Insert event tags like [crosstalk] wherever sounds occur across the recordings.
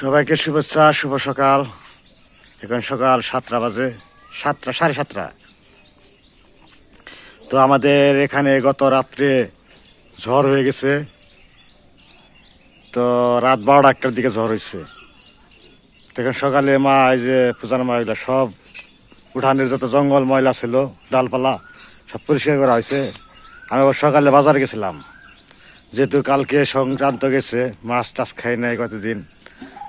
সবাইকে শুভেচ্ছা, শুভ সকাল। এখন সকাল সাতটা বাজে, সাতটা, সাড়ে সাতটা। তো আমাদের এখানে গত রাত্রে ঝড় হয়ে গেছে। তো রাত বারোটা একটার দিকে ঝড় হয়েছে। এখন সকালে মা, এই যে পূজার মা এগুলা সব, উঠানের যত জঙ্গল ময়লা ছিল, ডালপালা, সব পরিষ্কার করা হয়েছে। আমি আবার সকালে বাজারে গেছিলাম। যেহেতু কালকে সংক্রান্ত গেছে, মাছ টাছ খাই নাই কতদিন।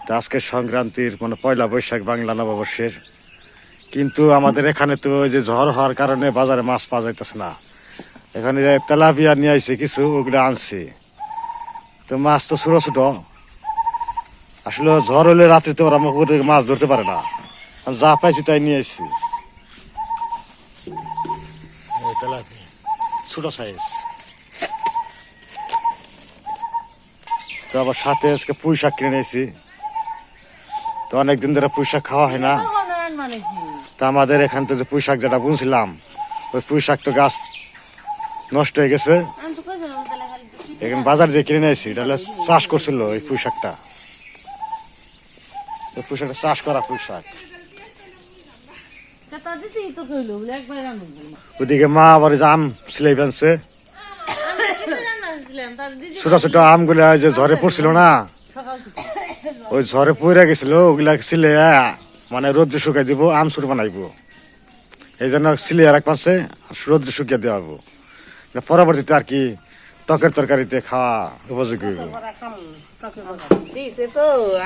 তো আজকে সংক্রান্তির মানে পয়লা বৈশাখ বাংলা নববর্ষের। কিন্তু আমাদের এখানে তো ওই যে ঝড় হওয়ার কারণে বাজারে মাছ পাওয়া যাইতেছে না। এখানে যে তেলাপিয়া নিয়ে আইছে কিছু ওগুলো আনছি। তো মাছ তো ছোটো ছোটো। আসলে ঝড় হলে রাত্রে তো ওরা থেকে মাছ ধরতে পারে না। যা পাইছি তাই নিয়ে এই ছোট সাইজ তো আবার সাথে আজকে পুঁই শাক কিনে নিয়েছি তো অনেকদিন ধরে পুঁই শাক খাওয়া হয় না। তা আমাদের এখান থেকে যে পুঁই শাক যেটা বুনছিলাম, ওই পুঁই শাক তো গাছ নষ্ট হয়ে গেছে। এখন বাজার দিয়ে কিনে নিয়েছি তাহলে চাষ করছিল ওই পুঁই শাকটা ওই পুঁই চাষ করা পুঁই শাক ওদিকে মা আবার আম সিলাই ফেলছে ছোট ছোট আমগুলো যে ঝড়ে পড়ছিল না। ওই ঝড়ে পড়ে গেছিল ওগুলা সিলে মানে রোদ্রে শুকাই দিব আম সুর বানাইব। এই জন্য সিলে আর এক পাশে রোদ্রে শুকিয়ে দেওয়া হব পরবর্তীতে আর কি টকের তরকারিতে খাওয়া উপযোগী হইব।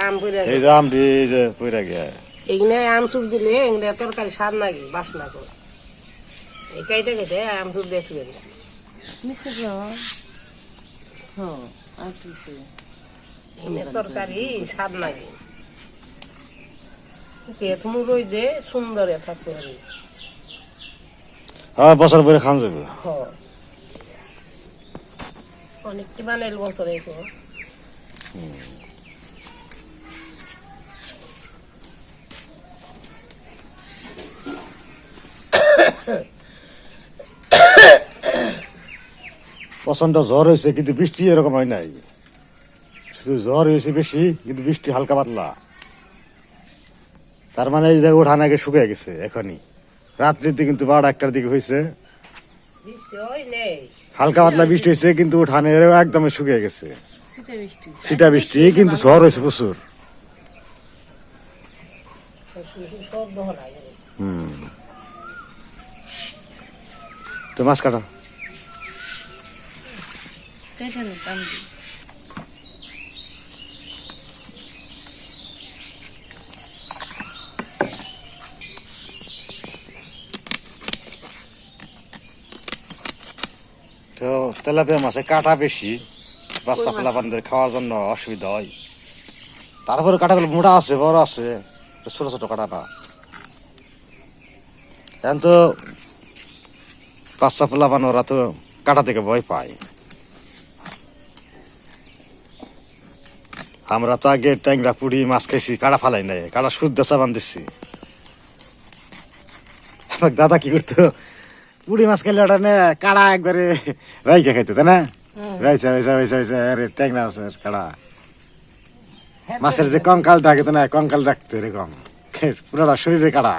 আম পড়ে এই যে আম এই যে পড়ে গিয়া। এইখানে আম সুপ দিলে এগুলো তরকারি স্বাদ নাকি বাসনা করে। এই কাইটা কেটে আম সুপ এগুলো তরকারি স্বাদ নাকি তুমি রই দে সুন্দর থাকতে হবে হ্যাঁ বছর পরে খাওয়া যাবে। অনেকটি বানাইল বছর তো। প্রচণ্ড [coughs] জ্বর হয়েছে কিন্তু বৃষ্টি এরকম হয় নাই। শুধু জ্বর হয়েছে বেশি কিন্তু বৃষ্টি হালকা পাতলা। তার মানে এই যে উঠান আগে শুকিয়ে গেছে এখনই। রাত্রিতে কিন্তু বারোটা একটার দিকে হয়েছে। হয় হালকা পাতলা বৃষ্টি হয়েছে কিন্তু উঠানে একদম শুকিয়ে গেছে। সিটা বৃষ্টি কিন্তু ঝড় হয়েছে প্রচুর। হুম। তো মাছ কাটা। তো তেলাপিয়া মাছে কাটা বেশি বাচ্চা ফেলাবানদের খাওয়ার জন্য অসুবিধা হয়। তারপরে কাটাগুলো মোটা আছে বড় আছে ছোট ছোট কাটা না এখন তো বাচ্চা ফেলাবান ওরা তো কাটা থেকে ভয় পায়। আমরা তো আগে ট্যাংরা পুড়ি মাছ খেয়েছি কাটা ফালাই নাই কাটা শুদ্ধ চাবান দিচ্ছি আমার দাদা কি করতো? পুড়ি মাছ খেলে ওটা নে কাড়া একবারে রাইকে খাইতো তাই না? রাইসা রাইসা রাইসা রাইসা আরে ট্যাংরা মাছের কাড়া। মাছের যে কঙ্কাল ডাকে তো না? কঙ্কাল ডাকতো এরকম। পুরোটা শরীরে কাড়া।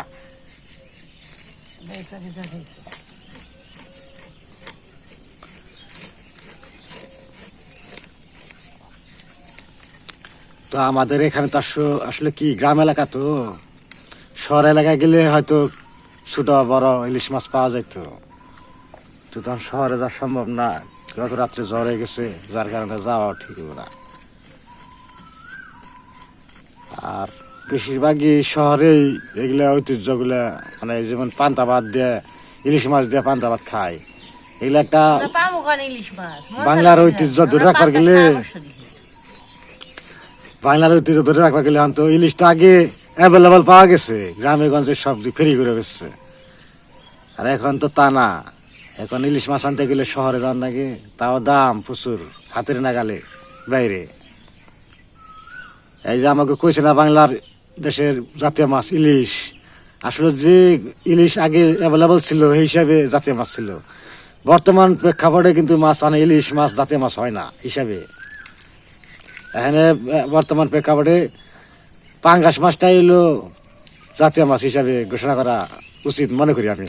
তো আমাদের এখানে তো আসো- আসলে কি গ্রাম এলাকা তো? শহর এলাকায় গেলে হয়তো ছোট বড় ইলিশ মাছ পাওয়া যেত তো তখন শহরে যাওয়া সম্ভব না। গত রাত্রে জ্বর হয়ে গেছে যার কারণে যাওয়া ঠিক হবে না। আর বেশিরভাগই শহরেই এগুলা ঐতিহ্যগুলা মানে যেমন পান্তা ভাত দিয়ে ইলিশ মাছ দিয়ে পান্তা ভাত খায়। এগুলা একটা বাংলার ঐতিহ্য ধরে রাখবার গেলে বাংলার ঐতিহ্য ধরে রাখবার গেলে অন্ত ইলিশটা আগে অ্যাভেলেবল পাওয়া গেছে। গ্রামে গঞ্জে সব ফেরি করে গেছে আর এখন তো তা না। এখন ইলিশ মাছ আনতে গেলে শহরে যান নাকি? তাও দাম প্রচুর, হাতের নাগালে, বাইরে। এই যে আমাকে কইছে না বাংলার দেশের জাতীয় মাছ, ইলিশ। আসলে যে ইলিশ আগে অ্যাভেলেবল ছিল, সেই হিসাবে জাতীয় মাছ ছিল। বর্তমান প্রেক্ষাপটে কিন্তু মাছ আনে ইলিশ মাছ, জাতীয় মাছ হয় না, হিসাবে। এখানে বর্তমান প্রেক্ষাপটে পাঙ্গাস মাছটাই হলো জাতীয় মাছ হিসাবে ঘোষণা করা উচিত মনে করি আমি।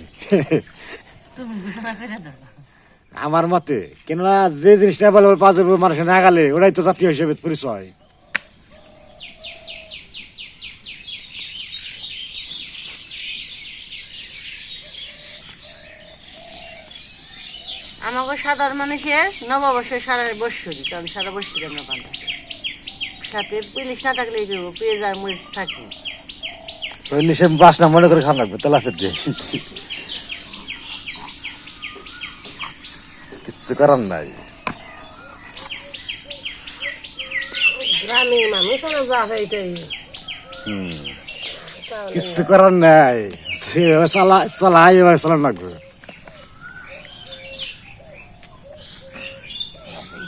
আমার মতে কেননা যে জিনিসটা অ্যাভেলেবল পাওয়া যাবে মানুষের না গেলে ওটাই তো জাতীয় হিসেবে পরিচয়। আমাকে সাধারণ মানুষের নববর্ষের সারা বৎসরই কারণ সারা বৎসরই আমরা বান্ধা সাথে পুলিশ না থাকলে পেয়ে যায় মরিচ থাকে। ওই নিশে বাস না মনে করে খাওয়া লাগবে তেলাপের দিয়ে। কিচ্ছু করার নাই। কিচ্ছু করার নাই। চালাই এবার চালান লাগবে।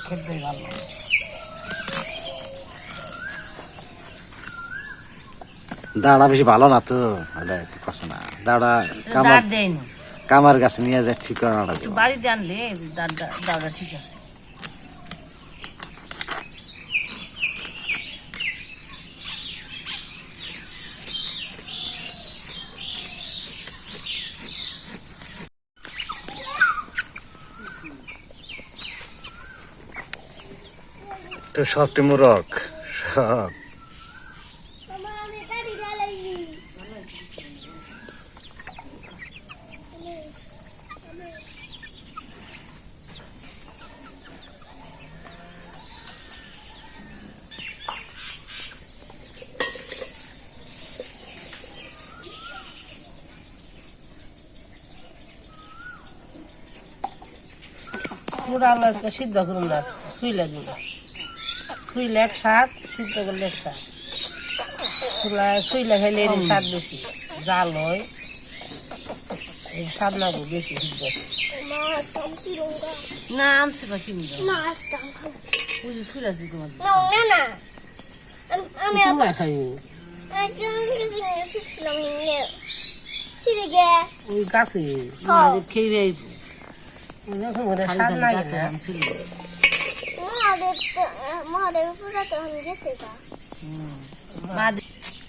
খেতে ভালো। দাঁড়া বেশি ভালো না তো। এটা একটু কষ্ট না। দাঁড়া কামার কামার গাছে নিয়ে যায় ঠিক করা বাড়িতে আনলে দাঁড়া ঠিক আছে। তো সবটি মুরক সব। চূড়া আলু আজকে সিদ্ধ করুন না ছুইলে দিন। ছুইলে এক শাক সিদ্ধ করলে এক শাক চুলা ছুইলে খাইলে এর স্বাদ বেশি জাল হয়। এর স্বাদ গো বেশি সিদ্ধ না আমছে বা কিনব বুঝি শুলাছি তোমার আমি তোমরা খাই গাছে খেয়ে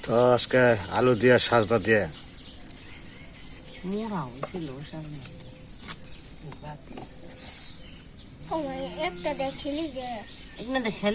তো আজকে আলু দিয়ে সাজটা দিয়ে। মোরা হয়েছিল একটা দেখিলি যে একটা দেখেন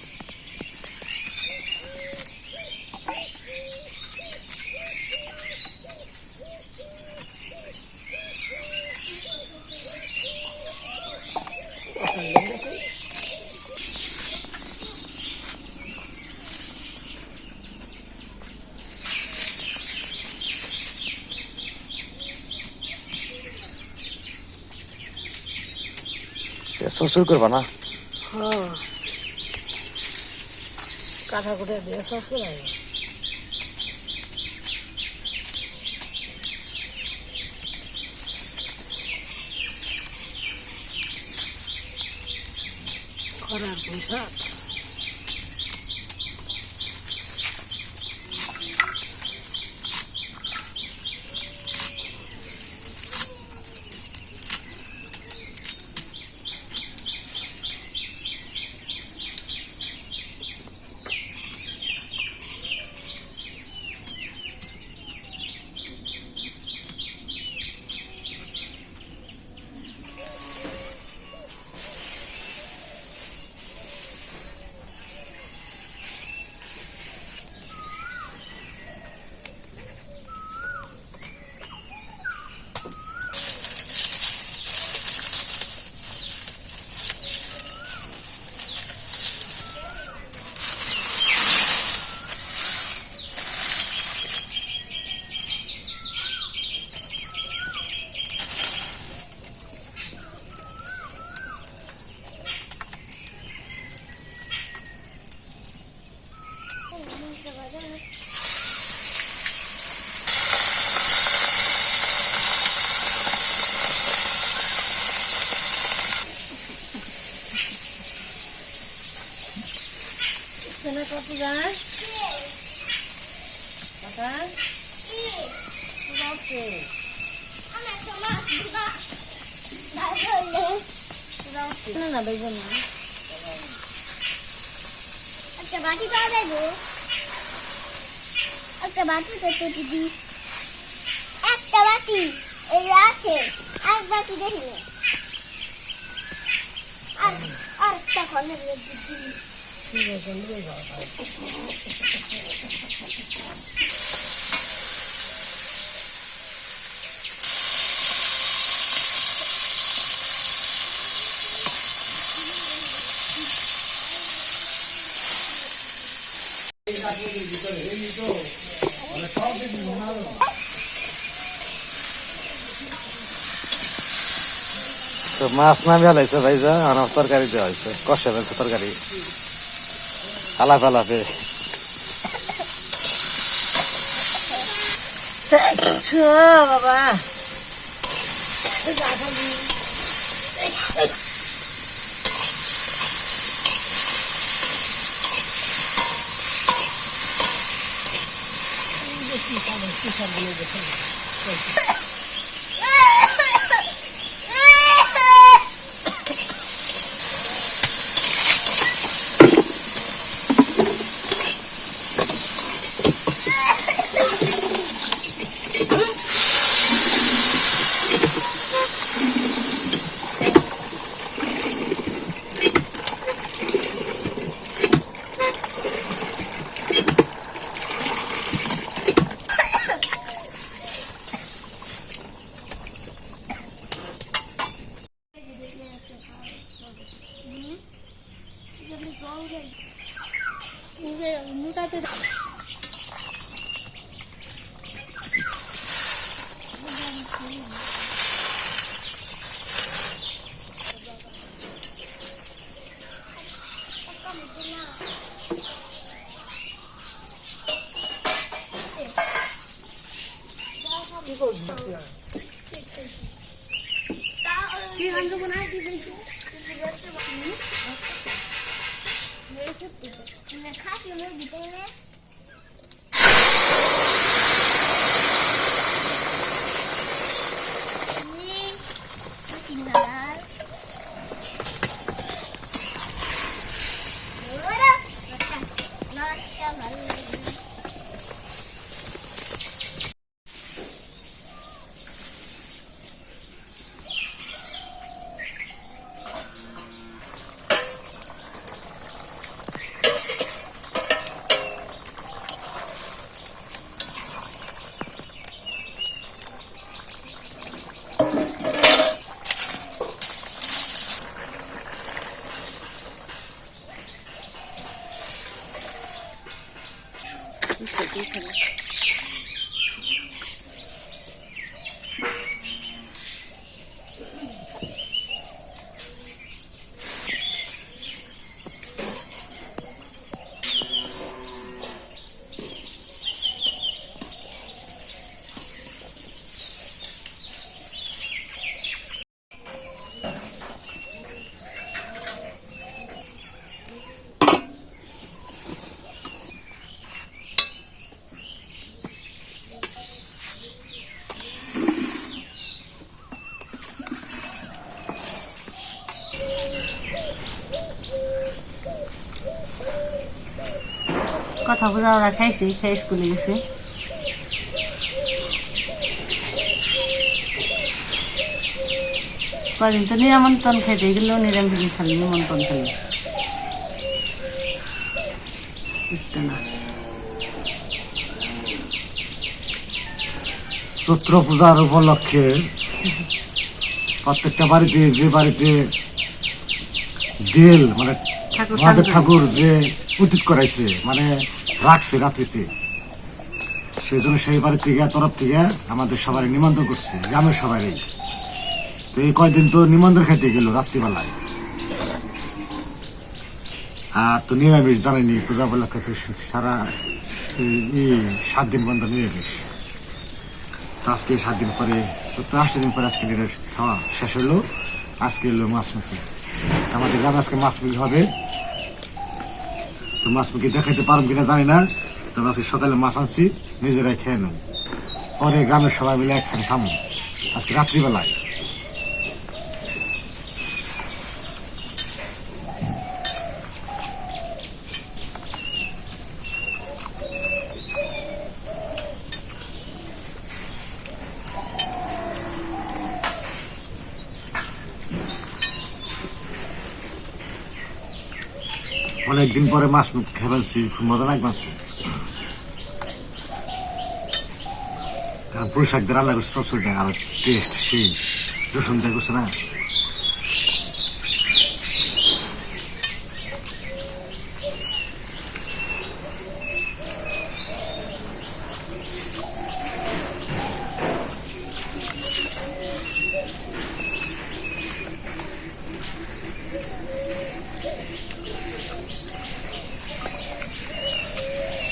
শ্বশুর করবা না হ্যাঁ কাঠা কুটে দিয়ে সব চলাই করার পয়সা কেনা কাপড় যায় কাকা আমার তোমার দুগা দাইলে না না বেগুন না। একটা বাটি পাওয়া যাইবো একটা বাটিতে তো দিদি একটা বাটি এই আছে এক বাটি দেখিনি আর আর একটা দিদি ঠিক আছে মাছ নামে হালাইছে ভাই যা আমার তরকারি দেওয়া হয়েছে কষে ফেলছে তরকারি। আলাপে আচ্ছা বাবা। কথা বোঝা ওরা খাইছে খাই স্কুলে গেছে। কদিন তো নিরামন্ত্রণ খাইতে গেলেও নিরামিষ খালি নিমন্ত্রণ খালি না চৈত্র পূজার উপলক্ষে প্রত্যেকটা বাড়িতে যে বাড়িতে দেল মানে ঠাকুর যে উচিত করাইছে মানে রাখছে রাত্রিতে। সেই জন্য সেই বাড়ি থেকে, তরফ থেকে আমাদের সবাই নিমন্ত্রণ করছে, গ্রামের সবাই তো এই কয়দিন তো নিমন্ত্রণ খাইতে গেল রাত্রিবেলায়। আর তো নিরামিষ জানেনি পূজা উপলক্ষে তো সারা সাত দিন বন্ধ নিরামিষ। তো আজকে সাত দিন পরে, তো আটটা দিন পরে আজকে খাওয়া শেষ হলো। আজকে এলো মাছ মুখি। আমাদের গ্রামে আজকে মাছ মুখি হবে। তো মাছ কি দেখাইতে পারব কিনা জানি না তো আজকে সকালে মাছ আনছি, নিজেরাই খেয়ে নেব। পরে গ্রামের সবাই মিলে একখানে খামো। আজকে রাত্রিবেলায়। অনেকদিন পরে মাছ মুখ খেয়ে খুব মজা লাগবেন কারণ পুরুষ একদিন রান্না করছে সবসময়, আর টেস্ট সেই রসুন দিয়ে না।